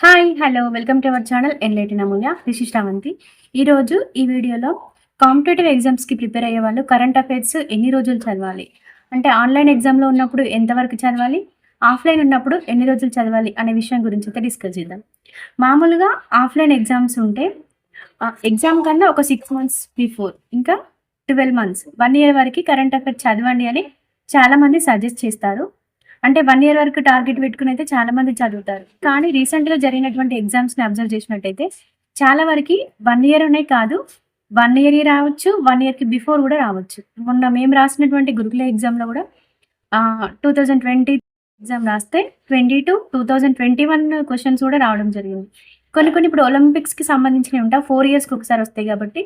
Hi hello welcome to our channel enlighten Amulya Vishishtavanti ఈరోజు ఈ వీడియోలో కాంపిటేటివ్ ఎగ్జామ్స్కి ప్రిపేర్ అయ్యే వాళ్ళు కరెంట్ అఫైర్స్ ఎన్ని రోజులు చదవాలి? అంటే ఆన్లైన్ ఎగ్జామ్లో ఉన్నప్పుడు ఎంతవరకు చదవాలి? ఆఫ్లైన్ ఉన్నప్పుడు ఎన్ని రోజులు చదవాలి అనే విషయం గురించి అయితే డిస్కస్ చేద్దాం. మామూలుగా ఆఫ్లైన్ ఎగ్జామ్స్ ఉంటే ఎగ్జామ్ కన్నా ఒక సిక్స్ మంత్స్ బిఫోర్ ఇంకా ట్వెల్వ్ మంత్స్ వన్ ఇయర్ వరకు కరెంట్ అఫైర్స్ చదవండి అని చాలామంది సజెస్ట్ చేస్తారు. అంటే వన్ ఇయర్ వరకు టార్గెట్ పెట్టుకుని అయితే చాలా మంది చదువుతారు. కానీ రీసెంట్గా జరిగినటువంటి ఎగ్జామ్స్ని అబ్జర్వ్ చేసినట్టయితే చాలా వరకు వన్ ఇయర్ అనే కాదు వన్ ఇయర్ రావచ్చు వన్ ఇయర్కి బిఫోర్ కూడా రావచ్చు. మొన్న మేము రాసినటువంటి గురుకుల ఎగ్జామ్లో కూడా టూ థౌజండ్ ట్వంటీ ఎగ్జామ్ రాస్తే twenty two two thousand twenty one questions కూడా రావడం జరిగింది. కొన్ని కొన్ని ఇప్పుడు ఒలింపిక్స్కి సంబంధించినవి ఉంటాయి ఫోర్ ఇయర్స్కి ఒకసారి వస్తాయి కాబట్టి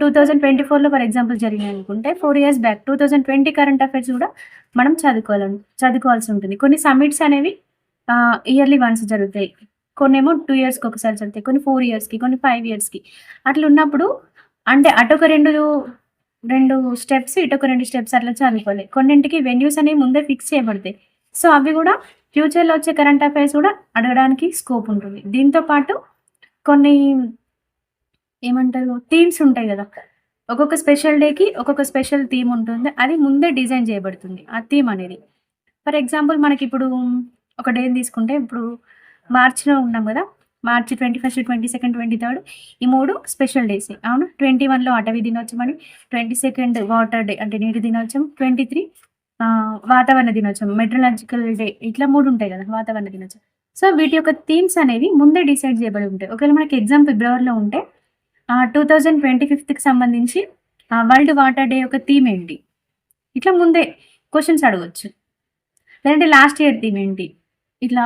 టూ థౌజండ్ ట్వంటీ ఫోర్లో ఫర్ ఎగ్జాంపుల్ జరిగినాయి అనుకుంటే four years back two thousand twenty current affairs కూడా మనం చదువుకోవాలి చదువుకోవాల్సి ఉంటుంది. కొన్ని సమ్మిట్స్ అనేవి ఇయర్లీ వన్స్ జరుగుతాయి. కొన్ని ఏమో టూ ఇయర్స్కి ఒకసారి జరుగుతాయి కొన్ని ఫోర్ ఇయర్స్కి కొన్ని ఫైవ్ ఇయర్స్కి అట్లా ఉన్నప్పుడు అంటే అటొక రెండు రెండు స్టెప్స్ ఇటొక రెండు స్టెప్స్ అట్లా చదువుకోవాలి. కొన్నింటికి వెన్యూస్ అనేవి ముందే ఫిక్స్ చేయబడతాయి. సో అవి కూడా ఫ్యూచర్లో వచ్చే కరెంట్ అఫైర్స్ కూడా అడగడానికి స్కోప్ ఉంటుంది. దీంతో పాటు కొన్ని ఏమంటారు? థీమ్స్ ఉంటాయి కదా. ఒక్కొక్క స్పెషల్ డేకి ఒక్కొక్క స్పెషల్ థీమ్ ఉంటుంది. అది ముందే డిజైన్ చేయబడుతుంది ఆ థీమ్ అనేది. ఫర్ ఎగ్జాంపుల్ మనకి ఇప్పుడు ఒక డే తీసుకుంటే ఇప్పుడు మార్చిలో ఉన్నాం కదా. March twenty first twenty second twenty third ఈ మూడు స్పెషల్ డేస్ అవును? ట్వంటీ వన్లో అటవీ దినోత్సవం అని ట్వంటీ సెకండ్ వాటర్ డే అంటే నీటి దినోత్సవం ట్వంటీ త్రీ వాతావరణ దినోత్సవం మెట్రలాజికల్ డే ఇట్లా మూడు ఉంటాయి కదా వాతావరణ దినోత్సవం. సో వీటి యొక్క థీమ్స్ అనేవి ముందే డిసైడ్ చేయబడి ఉంటాయి. ఒకవేళ మనకి ఎగ్జామ్ ఫిబ్రవరిలో ఉంటే టూ థౌజండ్ ట్వంటీ ఫిఫ్త్కి సంబంధించి వరల్డ్ వాటర్ డే యొక్క థీమ్ ఏంటి? ఇట్లా ముందే క్వశ్చన్స్ అడగచ్చు. లేదంటే లాస్ట్ ఇయర్ థీమ్ ఏంటి? ఇట్లా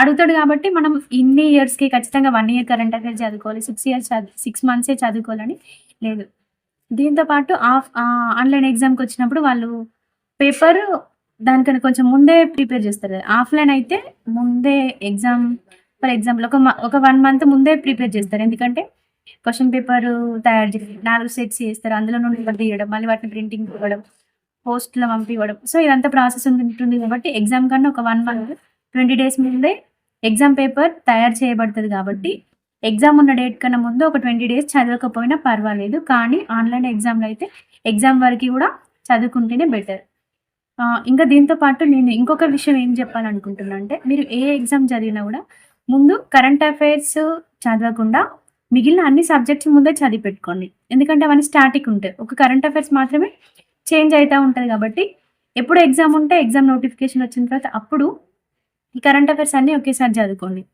అడుగుతాడు కాబట్టి మనం ఇన్ని ఇయర్స్కి ఖచ్చితంగా వన్ ఇయర్ కరెంట్ అఫేర్స్ చదువుకోవాలి సిక్స్ ఇయర్స్ సిక్స్ మంత్సే చదువుకోవాలని లేదు. దీంతో పాటు ఆఫ్ ఆన్లైన్ ఎగ్జామ్కి వచ్చినప్పుడు వాళ్ళు పేపర్ దానికన్నా కొంచెం ముందే ప్రిపేర్ చేస్తారు. ఆఫ్లైన్ అయితే ముందే ఎగ్జామ్ ఫర్ ఎగ్జాంపుల్ ఒక ఒక వన్ మంత్ ముందే ప్రిపేర్ చేస్తారు. ఎందుకంటే క్వశ్చన్ పేపర్ తయారు చేసి నాలుగు సెట్స్ చేస్తారు. అందులో నుండి తీయడం మళ్ళీ వాటిని ప్రింటింగ్ ఇవ్వడం పోస్ట్లో పంపివ్వడం. సో ఇదంతా ప్రాసెస్ ఉంటుంది కాబట్టి ఎగ్జామ్ కన్నా ఒక వన్ మంత్ ట్వంటీ డేస్ ముందే ఎగ్జామ్ పేపర్ తయారు చేయబడుతుంది కాబట్టి ఎగ్జామ్ ఉన్న డేట్ కన్నా ముందు ఒక ట్వంటీ డేస్ చదవకపోయినా పర్వాలేదు. కానీ ఆన్లైన్ ఎగ్జామ్లో అయితే ఎగ్జామ్ వరకు కూడా చదువుకుంటేనే బెటర్. ఇంకా దీంతో పాటు నేను ఇంకొక విషయం ఏం చెప్పాలనుకుంటున్నా అంటే మీరు ఏ ఎగ్జామ్ చదివినా కూడా ముందు కరెంట్ అఫైర్స్ చదవకుండా మిగిలిన అన్ని సబ్జెక్ట్స్ ముందే చదివి పెట్టుకోండి. ఎందుకంటే అవన్నీ స్టాటిక్ ఉంటాయి. ఒక కరెంట్ అఫైర్స్ మాత్రమే చేంజ్ అవుతూ ఉంటుంది కాబట్టి ఎప్పుడు ఎగ్జామ్ ఉంటే ఎగ్జామ్ నోటిఫికేషన్ వచ్చిన తర్వాత అప్పుడు ఈ కరెంట్ అఫైర్స్ అన్నీ ఒకేసారి చదువుకోండి.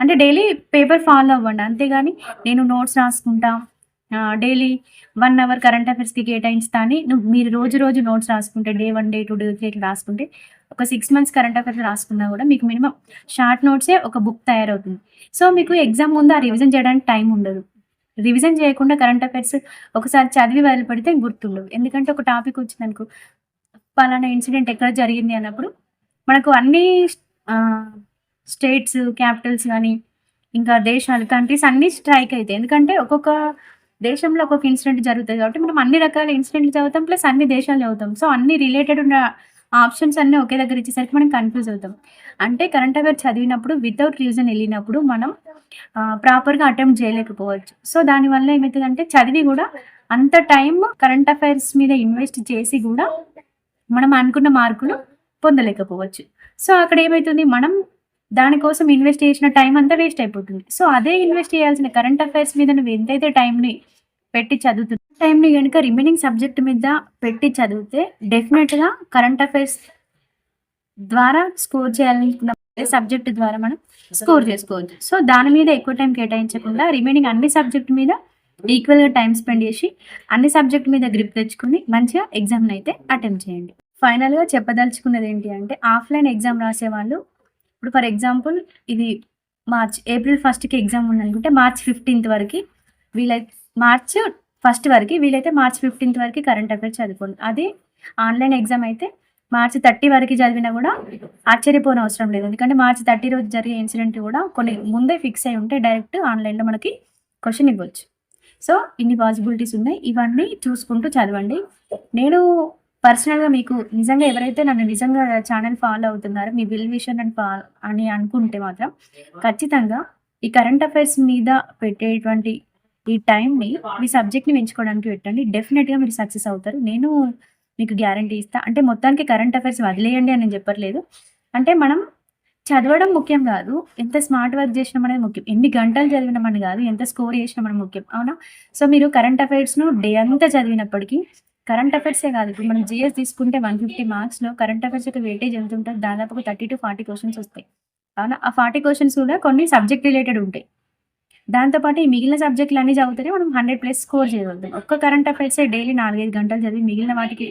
అంటే డైలీ పేపర్ ఫాలో అవ్వండి. అంతేగాని నేను నోట్స్ రాసుకుంటా డైలీ వన్ అవర్ కరెంట్ అఫైర్స్కి కేటాయించుతా అని నువ్వు మీరు రోజు రోజు నోట్స్ రాసుకుంటే day one day two day three రాసుకుంటే ఒక సిక్స్ మంత్స్ కరెంట్ అఫైర్స్ రాసుకున్నా కూడా మీకు మినిమం షార్ట్ నోట్సే ఒక బుక్ తయారవుతుంది. సో మీకు ఎగ్జామ్ ముందు ఆ రివిజన్ చేయడానికి టైం ఉండదు. రివిజన్ చేయకుండా కరెంట్ అఫైర్స్ ఒకసారి చదివి వదిలిపెడితే గుర్తుండవు ఎందుకంటే ఒక టాపిక్ వచ్చింది అనుకో పలానా ఇన్సిడెంట్ ఎక్కడ జరిగింది అన్నప్పుడు మనకు అన్ని స్టేట్స్ క్యాపిటల్స్ కానీ ఇంకా దేశాలు కంట్రీస్ అన్నీ స్ట్రైక్ అవుతాయి. ఎందుకంటే ఒక్కొక్క దేశంలో ఒక్కొక్క ఇన్సిడెంట్ జరుగుతుంది కాబట్టి మనం అన్ని రకాల ఇన్సిడెంట్లు చదువుతాం ప్లస్ అన్ని దేశాలు చదువుతాం. సో అన్ని రిలేటెడ్ ఉన్న ఆప్షన్స్ అన్నీ ఒకే దగ్గర ఇచ్చేసరికి మనం కన్ఫ్యూజ్ అవుతాం. అంటే కరెంట్ అఫైర్ చదివినప్పుడు వితౌట్ రీజన్ వెళ్ళినప్పుడు మనం ప్రాపర్గా అటెంప్ట్ చేయలేకపోవచ్చు. సో దానివల్ల ఏమవుతుందంటే చదివి కూడా అంత టైం కరెంట్ అఫైర్స్ మీద ఇన్వెస్ట్ చేసి కూడా మనం అనుకున్న మార్కులు పొందలేకపోవచ్చు. సో అక్కడ ఏమవుతుంది మనం దానికోసం ఇన్వెస్ట్ చేసిన టైం అంతా వేస్ట్ అయిపోతుంది. సో అదే ఇన్వెస్ట్ చేయాల్సిన కరెంట్ అఫైర్స్ మీద నువ్వు ఎంతైతే టైంని పెట్టి చదువుతుంది టైంని కనుక రిమైనింగ్ సబ్జెక్ట్ మీద పెట్టి చదివితే డెఫినెట్గా కరెంట్ అఫైర్స్ ద్వారా స్కోర్ చేయాలనుకున్న సబ్జెక్ట్ ద్వారా మనం స్కోర్ చేసుకోవచ్చు. సో దాని మీద ఎక్కువ టైం కేటాయించకుండా రిమైనింగ్ అన్ని సబ్జెక్ట్ మీద ఈక్వల్గా టైం స్పెండ్ చేసి అన్ని సబ్జెక్ట్ మీద గ్రిప్ తెచ్చుకుని మంచిగా ఎగ్జామ్ని అయితే అటెంప్ట్ చేయండి. ఫైనల్గా చెప్పదలుచుకున్నది ఏంటి అంటే ఆఫ్లైన్ ఎగ్జామ్ రాసే వాళ్ళు ఇప్పుడు ఫర్ ఎగ్జాంపుల్ ఇది మార్చ్ ఏప్రిల్ ఫస్ట్కి ఎగ్జామ్ ఉందనుకుంటే మార్చ్ ఫిఫ్టీన్త్ వరకు వీలైతే మార్చ్ ఫస్ట్ వరకు వీలైతే మార్చ్ ఫిఫ్టీన్త్ వరకు కరెంట్ అఫైర్స్ చదువుకోండి. అది ఆన్లైన్ ఎగ్జామ్ అయితే మార్చ్ థర్టీ వరకు చదివినా కూడా ఆశ్చర్యపోని అవసరం లేదు. ఎందుకంటే మార్చ్ థర్టీ రోజు జరిగే ఇన్సిడెంట్ కూడా కొన్ని ముందే ఫిక్స్ అయి ఉంటే డైరెక్ట్ ఆన్లైన్లో మనకి క్వశ్చన్ ఇవ్వచ్చు. సో ఇన్ని పాసిబిలిటీస్ ఉన్నాయి. ఇవన్నీ చూసుకుంటూ చదవండి. నేను పర్సనల్‌గా మీకు నిజంగా ఎవరైతే నన్ను నిజంగా ఛానల్ ఫాలో అవుతున్నారో, మీ విల్ విషన్ అండ్ ఫా అని అనుకుంటే మాత్రం ఖచ్చితంగా ఈ కరెంట్ అఫైర్స్ మీద పెట్టేటువంటి ఈ టైంని మీ సబ్జెక్ట్‌ని పెంచుకోవడానికి పెట్టండి. డెఫినెట్గా మీరు సక్సెస్ అవుతారు. నేను మీకు గ్యారంటీ ఇస్తా. అంటే మొత్తానికి కరెంట్ అఫైర్స్ వదిలేయండి అని నేను చెప్పట్లేదు. అంటే మనం చదవడం ముఖ్యం కాదు ఎంత స్మార్ట్ వర్క్ చేసినాం అనేది ముఖ్యం. ఎన్ని గంటలు చదివినామని కాదు ఎంత స్కోర్ చేసినామని ముఖ్యం. అవునా? సో, మీరు కరెంట్ అఫైర్స్‌ను డే అంతా చదివినప్పటికీ కరెంట్ అఫైర్సే కాదు ఇప్పుడు మనం జీఎస్ తీసుకుంటే 150 మార్క్స్‌లో కరెంట్ అఫైర్స్ యొక్క వెయిటేజ్ ఎంత ఉంటది? దాదాపుగా 30-40 క్వెషన్స్ వస్తాయి. అవునా? ఆ ఫార్టీ క్వశ్చన్స్ కూడా కొన్ని సబ్జెక్ట్ రిలేటెడ్ ఉంటాయి. దాంతోపాటు ఈ మిగిలిన సబ్జెక్ట్‌లన్నీ చదివితేనే మనం 100+ స్కోర్ చేయగలుగుతాం. ఒక్క కరెంట్ అఫైర్సే డైలీ 4, 5 గంటలు చదివి మిగిలిన వాటికి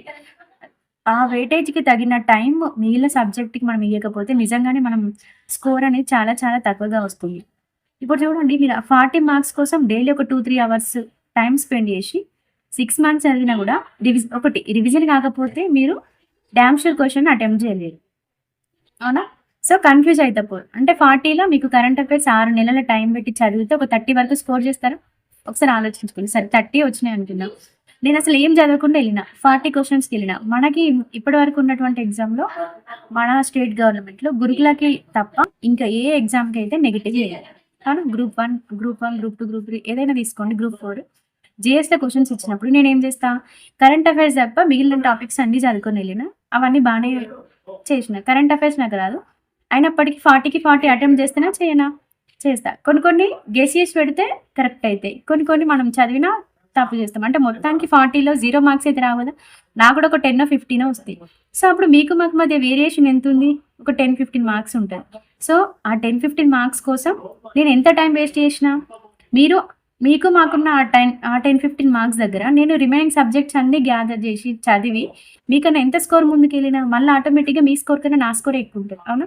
ఆ వెయిటేజ్‌కి తగిన టైం మిగిలిన సబ్జెక్ట్‌కి మనం ఇవ్వకపోతే నిజంగానే మనం స్కోర్ అనేది చాలా చాలా తక్కువగా వస్తుంది. ఇప్పుడు చూడండి మీరు ఆ 40 మార్క్స్ కోసం డైలీ ఒక 2, 3 అవర్స్ టైం స్పెండ్ చేసి సిక్స్ మంత్స్ చదివినా కూడా రివిజ్ ఒకటి రివిజన్ కాకపోతే మీరు డామ్ క్వశ్చన్ అటెంప్ట్ చేయలేరు. అవునా? సో, కన్‌ఫ్యూజ్ అయితపోరు. అంటే 40లో మీకు కరెంట్ అఫైర్స్ ఆరు నెలల టైం పెట్టి చదివితే ఒక 30 వరకు స్కోర్ చేస్తారు ఒకసారి ఆలోచించుకోండి. సరే 30 వచ్చినాయి అనుకుందాం. నేను అసలు ఏం చదవకుండా వెళ్ళిన ఫార్టీ క్వశ్చన్స్కి వెళ్ళినా మనకి ఇప్పటి వరకు ఉన్నటువంటి ఎగ్జామ్‌లో మన స్టేట్ గవర్నమెంట్‌లో గురుకులకి తప్ప ఇంకా ఏ ఎగ్జామ్‌కి అయితే నెగెటివ్ చేయాలి కానీ group one group one group two group three ఏదైనా తీసుకోండి. గ్రూప్ ఫోర్ జీఎస్‌లో క్వెషన్స్ ఇచ్చినప్పుడు ఏం చేస్తా? కరెంట్ అఫైర్స్ తప్ప మిగిలిన టాపిక్స్ అన్నీ చదువుకొని వెళ్ళిన అవన్నీ బాగానే చేసిన కరెంట్ అఫైర్స్ నాకు రాదు. అయినప్పటికీ 40కి 40 అటెంప్ట్ చేస్తేనా? చేయనా? చేస్తా. కొన్ని కొన్ని గెస్ చేసి పెడితే కరెక్ట్ అవుతాయి కొన్ని కొన్ని మనం చదివినా తప్పు చేస్తాం. అంటే మొత్తానికి 40లో 0 మార్క్స్ అయితే రావు కదా! నాకు కూడా ఒక 10 15 వస్తాయి. సో, అప్పుడు మీకు మాకు మధ్య వేరియేషన్ ఎంత ఉంది ఒక 10, 15 మార్క్స్ ఉంటుంది సో, ఆ 10, 15 మార్క్స్ కోసం నేను ఎంత టైం వేస్ట్ చేసినా? మీరు మీకు మాకున్న ఆ టైం ఆ 10, 15 మార్క్స్ దగ్గర నేను రిమైనింగ్ సబ్జెక్ట్స్ అన్ని గ్యాదర్ చేసి చదివి మీకన్నా ఎంత స్కోర్ ముందుకెళ్ళినా మళ్ళీ ఆటోమేటిక్‌గా మీ స్కోర్ కన్నా నా స్కోర్ ఎక్కువ ఉంటుంది అవునా?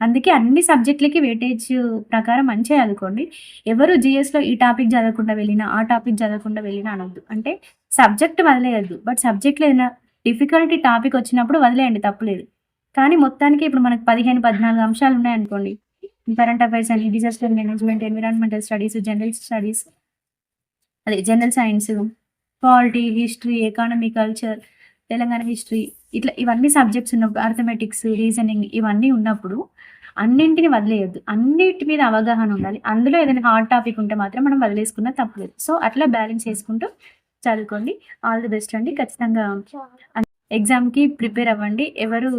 అందుకే అన్ని సబ్జెక్ట్‌లకి వెయిటేజ్ ప్రకారం మంచిగా చదువుకోండి. ఎవరు జీఎస్‌లో ఈ టాపిక్ చదవకుండా వెళ్ళినా, ఆ టాపిక్ చదవకుండా వెళ్ళినా అనొద్దు. అంటే సబ్జెక్ట్ వదిలేయద్దు బట్ సబ్జెక్ట్‌లో ఏదైనా డిఫికల్టీ టాపిక్ వచ్చినప్పుడు వదిలేయండి తప్పులేదు. కానీ మొత్తానికి ఇప్పుడు మనకు 15, 14 అంశాలు ఉన్నాయనుకోండి. కరెంట్ అఫైర్స్ అని, disaster management, environmental studies, general studies అదే general science, polity, history, economy, culture, Telangana history ఇట్లా ఇవన్నీ సబ్జెక్ట్స్ ఉన్నప్పుడు అర్థమెటిక్స్, రీజనింగ్ ఇవన్నీ ఉన్నప్పుడు అన్నింటిని వదిలేయద్దు అన్నిటి మీద అవగాహన ఉండాలి. అందులో ఏదైనా హాట్ టాపిక్ ఉంటే మాత్రం మనం వదిలేసుకున్నా తప్పులేదు. సో, అట్లా బ్యాలెన్స్ చేసుకుంటూ చదువుకోండి. ఆల్ ది బెస్ట్ అండి. ఖచ్చితంగా ఎగ్జామ్‌కి ప్రిపేర్ అవ్వండి. ఎవరు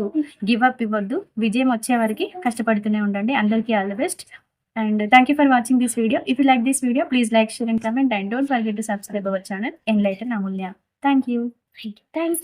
గివ్ అప్ ఇవ్వద్దు. విజయం వచ్చే వరకు కష్టపడుతూనే ఉండండి. అందరికీ all the best. And thank you for watching this video. If you like this video, please like, share and comment and don't forget to subscribe our channel Enlighten Amulya. Thank you. Thank you. Thanks.